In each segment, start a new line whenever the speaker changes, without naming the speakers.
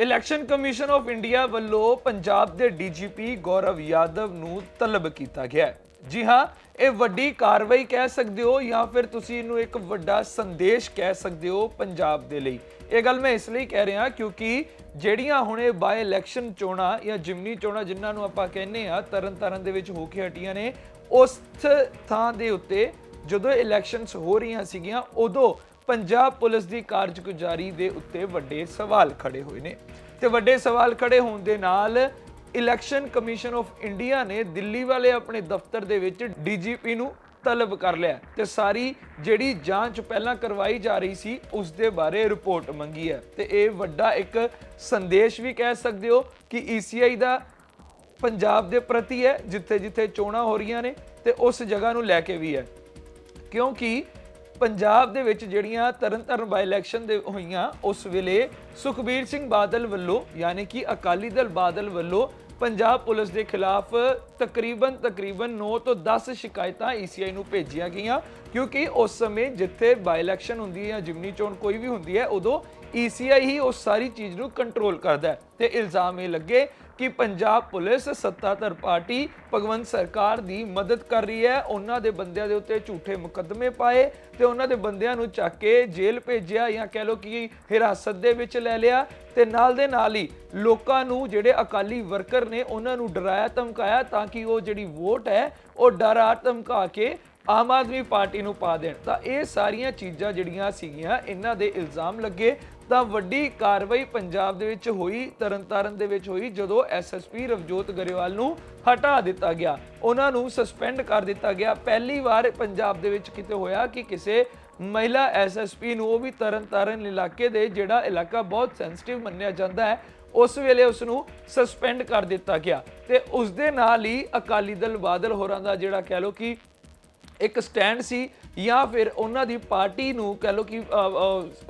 Election commission of India ਵੱਲੋਂ ਪੰਜਾਬ ਦੇ DGP ਗੌਰਵ ਯਾਦਵ ਨੂੰ ਤਲਬ ਕੀਤਾ ਗਿਆ ਹੈ। ਜੀ ਹਾਂ, ਇਹ ਵੱਡੀ ਕਾਰਵਾਈ ਕਹਿ ਸਕਦੇ ਹੋ ਜਾਂ ਫਿਰ ਤੁਸੀਂ ਇਹਨੂੰ ਇੱਕ ਵੱਡਾ ਸੰਦੇਸ਼ ਕਹਿ ਸਕਦੇ ਹੋ ਪੰਜਾਬ ਦੇ ਲਈ? ਇਹ ਗੱਲ ਮੈਂ ਇਸ ਲਈ ਕਹਿ ਰਿਹਾ ਕਿਉਂਕਿ ਜਿਹੜੀਆਂ ਹੁਣੇ ਬਾਈ ਇਲੈਕਸ਼ਨ ਚੋਣਾਂ ਜਾਂ ਜਿਮਨੀ ਚੋਣਾਂ ਜਿਨ੍ਹਾਂ ਨੂੰ ਆਪਾਂ ਕਹਿੰਦੇ ਆ ਤਰਨ ਤਾਰਨ ਦੇ ਵਿੱਚ ਹੋ ਕੇ ਹਟੀਆਂ ਨੇ, ਉਸ ਥਾਂ ਦੇ ਉੱਤੇ ਜਦੋਂ ਇਲੈਕਸ਼ਨਸ ਹੋ ਰਹੀਆਂ ਸੀਗੀਆਂ, ਉਦੋਂ ਪੰਜਾਬ ਪੁਲਿਸ ਦੀ ਕਾਰਜਗੁਜ਼ਾਰੀ ਦੇ ਉੱਤੇ ਵੱਡੇ ਸਵਾਲ ਖੜੇ ਹੋਏ ਨੇ ਤੇ ਵੱਡੇ ਸਵਾਲ ਖੜੇ ਹੋਣ ਦੇ ਨਾਲ ਇਲੈਕਸ਼ਨ ਕਮਿਸ਼ਨ ਆਫ ਇੰਡੀਆ ਨੇ ਦਿੱਲੀ ਵਾਲੇ ਆਪਣੇ ਦਫ਼ਤਰ ਦੇ ਵਿੱਚ ਡੀਜੀਪੀ ਨੂੰ ਤਲਬ ਕਰ ਲਿਆ ਤੇ ਸਾਰੀ ਜਿਹੜੀ ਜਾਂਚ ਪਹਿਲਾਂ ਕਰਵਾਈ ਜਾ ਰਹੀ ਸੀ, ਉਸ ਦੇ ਬਾਰੇ ਰਿਪੋਰਟ ਮੰਗੀ ਹੈ। ਤੇ ਇਹ ਵੱਡਾ ਇੱਕ ਸੰਦੇਸ਼ ਵੀ ਕਹਿ ਸਕਦੇ ਹੋ ਕਿ ਈਸੀਆਈ ਦਾ ਪੰਜਾਬ ਦੇ ਪ੍ਰਤੀ ਹੈ ਜਿੱਥੇ ਜਿੱਥੇ ਚੋਣਾਂ ਹੋ ਰਹੀਆਂ ਨੇ ਤੇ ਉਸ ਜਗ੍ਹਾ ਨੂੰ ਲੈ ਕੇ ਵੀ ਹੈ। ਕਿਉਂਕਿ ਪੰਜਾਬ ਦੇ ਵਿੱਚ ਜਿਹੜੀਆਂ ਤਰਨਤਾਰਨ ਬਾਈ ਇਲੈਕਸ਼ਨ ਦੇ ਹੋਈਆਂ, ਉਸ ਵੇਲੇ ਸੁਖਬੀਰ ਸਿੰਘ ਬਾਦਲ ਵੱਲੋਂ, ਯਾਨੀ ਕਿ ਅਕਾਲੀ ਦਲ ਬਾਦਲ ਵੱਲੋਂ ਪੰਜਾਬ ਪੁਲਿਸ ਦੇ ਖਿਲਾਫ ਤਕਰੀਬਨ ਤਕਰੀਬਨ 9 ਤੋਂ 10 ਸ਼ਿਕਾਇਤਾਂ ਈਸੀਆਈ ਨੂੰ ਭੇਜੀਆਂ ਗਈਆਂ। ਕਿਉਂਕਿ ਉਸ ਸਮੇਂ ਜਿੱਥੇ ਬਾਈ ਇਲੈਕਸ਼ਨ ਹੁੰਦੀ ਹੈ ਜਾਂ ਜਿਮਨੀ ਚੋਣ ਕੋਈ ਵੀ ਹੁੰਦੀ ਹੈ, ਉਦੋਂ ਈਸੀਆਈ ਹੀ ਉਸ ਸਾਰੀ ਚੀਜ਼ ਨੂੰ ਕੰਟਰੋਲ ਕਰਦਾ ਹੈ। ਤੇ ਇਲਜ਼ਾਮ ਇਹ ਲੱਗੇ ਕਿ ਪੰਜਾਬ ਪੁਲਿਸ, ਸੱਤਾਧਰ ਪਾਰਟੀ, ਭਗਵੰਤ ਸਰਕਾਰ ਦੀ ਮਦਦ ਕਰ ਰਹੀ ਹੈ। ਉਹਨਾਂ ਦੇ ਬੰਦਿਆਂ ਦੇ ਉੱਤੇ ਝੂਠੇ ਮੁਕੱਦਮੇ ਪਾਏ ਤੇ ਉਹਨਾਂ ਦੇ ਬੰਦਿਆਂ ਨੂੰ ਚੱਕ ਕੇ ਜੇਲ੍ਹ ਭੇਜਿਆ ਜਾਂ ਕਹਿ ਲਓ ਕਿ ਹਿਰਾਸਤ ਦੇ ਵਿੱਚ ਲੈ ਲਿਆ ਤੇ ਨਾਲ ਦੇ ਨਾਲ ਹੀ ਲੋਕਾਂ ਨੂੰ ਜਿਹੜੇ ਅਕਾਲੀ ਵਰਕਰ ਨੇ, ਉਹਨਾਂ ਨੂੰ ਡਰਾਇਆ, ਧਮਕਾਇਆ ਤਾਂ ਕਿ ਉਹ ਜਿਹੜੀ ਵੋਟ ਹੈ, ਉਹ ਡਰਾ ਧਮਕਾ ਕੇ ਆਮ ਆਦਮੀ ਪਾਰਟੀ ਨੂੰ ਪਾ ਦੇਣ। ਤਾਂ ਇਹ ਸਾਰੀਆਂ ਚੀਜ਼ਾਂ ਜਿਹੜੀਆਂ ਸੀਗੀਆਂ, ਇਹਨਾਂ ਦੇ ਇਲਜ਼ਾਮ ਲੱਗੇ। ਤਾਂ ਵੱਡੀ ਕਾਰਵਾਈ ਪੰਜਾਬ ਦੇ ਵਿੱਚ ਹੋਈ, ਤਰਨਤਾਰਨ ਦੇ ਵਿੱਚ ਹੋਈ, ਜਦੋਂ ਐਸਐਸਪੀ ਰਵਜੋਤ ਗਰੇਵਾਲ ਨੂੰ ਹਟਾ ਦਿੱਤਾ ਗਿਆ। ਉਹਨਾਂ ਨੂੰ ਸਸਪੈਂਡ ਕਰ ਦਿੱਤਾ ਗਿਆ। ਪਹਿਲੀ ਵਾਰ ਪੰਜਾਬ ਦੇ ਵਿੱਚ ਕਿਤੇ ਹੋਇਆ ਕਿ ਕਿਸੇ ਮਹਿਲਾ ਐਸਐਸਪੀ ਨੂੰ, ਉਹ ਵੀ ਤਰਨਤਾਰਨ ਇਲਾਕੇ ਦੇ, ਜਿਹੜਾ ਇਲਾਕਾ ਬਹੁਤ ਸੈਂਸਿਟਿਵ ਮੰਨਿਆ ਜਾਂਦਾ ਹੈ, ਉਸ ਵੇਲੇ ਉਸ ਨੂੰ ਸਸਪੈਂਡ ਕਰ ਦਿੱਤਾ ਗਿਆ। ਤੇ ਉਸ ਦੇ ਨਾਲ ਹੀ ਅਕਾਲੀ ਦਲ ਬਾਦਲ ਹੋਰਾਂ ਦਾ ਜਿਹੜਾ ਕਹਿ ਲਓ ਕਿ ਇੱਕ ਸਟੈਂਡ ਸੀ ਜਾਂ ਫਿਰ ਉਹਨਾਂ ਦੀ ਪਾਰਟੀ ਨੂੰ ਕਹ ਲਓ ਕਿ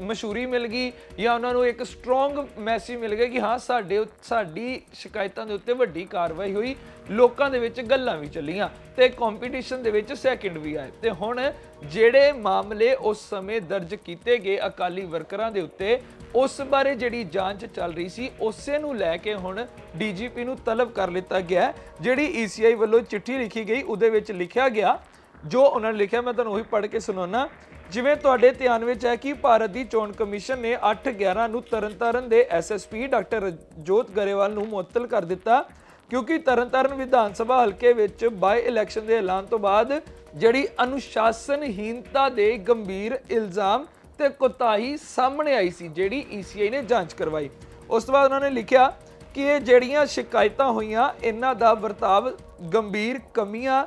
ਮਸ਼ਹੂਰੀ ਮਿਲ ਗਈ ਜਾਂ ਉਹਨਾਂ ਨੂੰ ਇੱਕ ਸਟਰੋਂਗ ਮੈਸੇਜ ਮਿਲ ਗਿਆ ਕਿ ਹਾਂ, ਸਾਡੇ ਸਾਡੀ ਸ਼ਿਕਾਇਤਾਂ ਦੇ ਉੱਤੇ ਵੱਡੀ ਕਾਰਵਾਈ ਹੋਈ, ਲੋਕਾਂ ਦੇ ਵਿੱਚ ਗੱਲਾਂ ਵੀ ਚੱਲੀਆਂ ਤੇ ਕੰਪੀਟੀਸ਼ਨ ਦੇ ਵਿੱਚ ਸੈਕਿੰਡ ਵੀ ਆਏ ਤੇ ਹੁਣ ਜਿਹੜੇ ਮਾਮਲੇ ਉਸ ਸਮੇਂ ਦਰਜ ਕੀਤੇ ਗਏ ਅਕਾਲੀ ਵਰਕਰਾਂ ਦੇ ਉੱਤੇ, ਉਸ ਬਾਰੇ ਜਿਹੜੀ ਜਾਂਚ ਚੱਲ ਰਹੀ ਸੀ, ਉਸੇ ਨੂੰ ਲੈ ਕੇ ਹੁਣ ਡੀਜੀਪੀ ਨੂੰ ਤਲਬ ਕਰ ਲਿੱਤਾ ਗਿਆ ਹੈ। ਜਿਹੜੀ ਈਸੀਆਈ ਵੱਲੋਂ ਚਿੱਠੀ ਲਿਖੀ ਗਈ, ਉਹਦੇ ਵਿੱਚ ਲਿਖਿਆ ਗਿਆ ਜੋ ਉਹਨਾਂ ਨੇ ਲਿਖਿਆ, ਮੈਂ ਤੁਹਾਨੂੰ ਉਹੀ ਪੜ੍ਹ ਕੇ ਸੁਣਾਉਣਾ ਜਿਵੇਂ ਤੁਹਾਡੇ ਧਿਆਨ ਵਿੱਚ ਹੈ ਕਿ ਭਾਰਤ ਦੀ ਚੋਣ ਕਮਿਸ਼ਨ ਨੇ 8/11 ਨੂੰ ਤਰਨਤਾਰਨ ਦੇ ਐਸਐਸਪੀ ਡਾਕਟਰ ਜੋਤ ਗਰੇਵਾਲ ਨੂੰ ਮੁਅੱਤਲ ਕਰ ਦਿੱਤਾ, ਕਿਉਂਕਿ ਤਰਨਤਾਰਨ ਵਿਧਾਨ ਸਭਾ ਹਲਕੇ ਵਿੱਚ ਬਾਈ ਇਲੈਕਸ਼ਨ ਦੇ ਐਲਾਨ ਤੋਂ ਬਾਅਦ ਜਿਹੜੀ ਅਨੁਸ਼ਾਸਨਹੀਨਤਾ ਦੇ ਗੰਭੀਰ ਇਲਜ਼ਾਮ ਤੇ ਕੋਤਾਹੀ ਸਾਹਮਣੇ ਆਈ ਸੀ, ਜਿਹੜੀ ਈਸੀਆਈ ਨੇ ਜਾਂਚ ਕਰਵਾਈ। ਉਸ ਤੋਂ ਬਾਅਦ ਉਹਨਾਂ ਨੇ ਲਿਖਿਆ ਕਿ ਇਹ ਜਿਹੜੀਆਂ ਸ਼ਿਕਾਇਤਾਂ ਹੋਈਆਂ, ਇਹਨਾਂ ਦਾ ਵਰਤਾਵ ਗੰਭੀਰ ਕਮੀਆਂ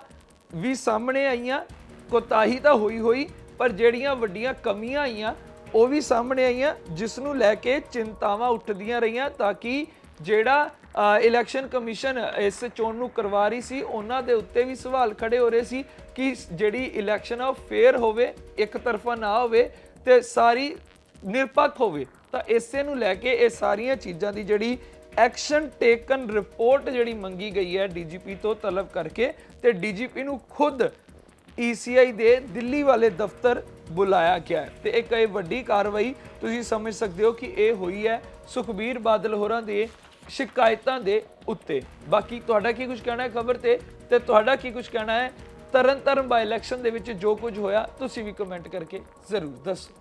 ਵੀ ਸਾਹਮਣੇ ਆਈਆਂ, ਕੋਤਾਹੀ ਤਾਂ ਹੋਈ ਹੋਈ, ਪਰ ਜਿਹੜੀਆਂ ਵੱਡੀਆਂ ਕਮੀਆਂ ਆਈਆਂ, ਉਹ ਵੀ ਸਾਹਮਣੇ ਆਈਆਂ ਜਿਸ ਨੂੰ ਲੈ ਕੇ ਚਿੰਤਾਵਾਂ ਉੱਠਦੀਆਂ ਰਹੀਆਂ ਤਾਂ ਕਿ ਜਿਹੜਾ ਇਲੈਕਸ਼ਨ ਕਮਿਸ਼ਨ ਇਸ ਚੋਣ ਨੂੰ ਕਰਵਾ ਰਹੀ ਸੀ, ਉਹਨਾਂ ਦੇ ਉੱਤੇ ਵੀ ਸਵਾਲ ਖੜੇ ਹੋ ਰਹੇ ਸੀ ਕਿ ਜਿਹੜੀ ਇਲੈਕਸ਼ਨ ਆ ਫੇਅਰ ਹੋਵੇ, ਇੱਕ ਤਰਫਾ ਨਾ ਹੋਵੇ ਤੇ ਸਾਰੀ ਨਿਰਪੱਖ ਹੋਵੇ। ਤਾਂ ਇਸੇ ਨੂੰ ਲੈ ਕੇ ਇਹ ਸਾਰੀਆਂ ਚੀਜ਼ਾਂ ਦੀ ਜਿਹੜੀ ਐਕਸ਼ਨ ਟੇਕਨ ਰਿਪੋਰਟ ਜਿਹੜੀ ਮੰਗੀ ਗਈ ਹੈ ਡੀਜੀਪੀ ਤੋਂ ਤਲਬ ਕਰਕੇ ਤੇ ਡੀਜੀਪੀ ਨੂੰ ਖੁਦ ਈਸੀਆਈ ਦੇ ਦਿੱਲੀ ਵਾਲੇ ਦਫ਼ਤਰ ਬੁਲਾਇਆ ਗਿਆ ਹੈ। ਤੇ ਇੱਕ ਇਹ ਵੱਡੀ ਕਾਰਵਾਈ ਤੁਸੀਂ ਸਮਝ ਸਕਦੇ ਹੋ ਕਿ ਇਹ ਹੋਈ ਹੈ ਸੁਖਬੀਰ ਬਾਦਲ ਹੋਰਾਂ ਦੇ ਸ਼ਿਕਾਇਤਾਂ ਦੇ ਉੱਤੇ। ਬਾਕੀ ਤੁਹਾਡਾ ਕੀ ਕੁਝ ਕਹਿਣਾ ਹੈ ਖਬਰ ਤੇ? ਤੇ ਤੁਹਾਡਾ ਕੀ ਕੁਝ ਕਹਿਣਾ ਹੈ? ਤਰਨ ਤਾਰਨ ਬਾਈ ਇਲੈਕਸ਼ਨ ਦੇ ਵਿੱਚ ਜੋ ਕੁਝ ਹੋਇਆ, ਤੁਸੀਂ ਵੀ ਕਮੈਂਟ ਕਰਕੇ ਜ਼ਰੂਰ ਦੱਸੋ।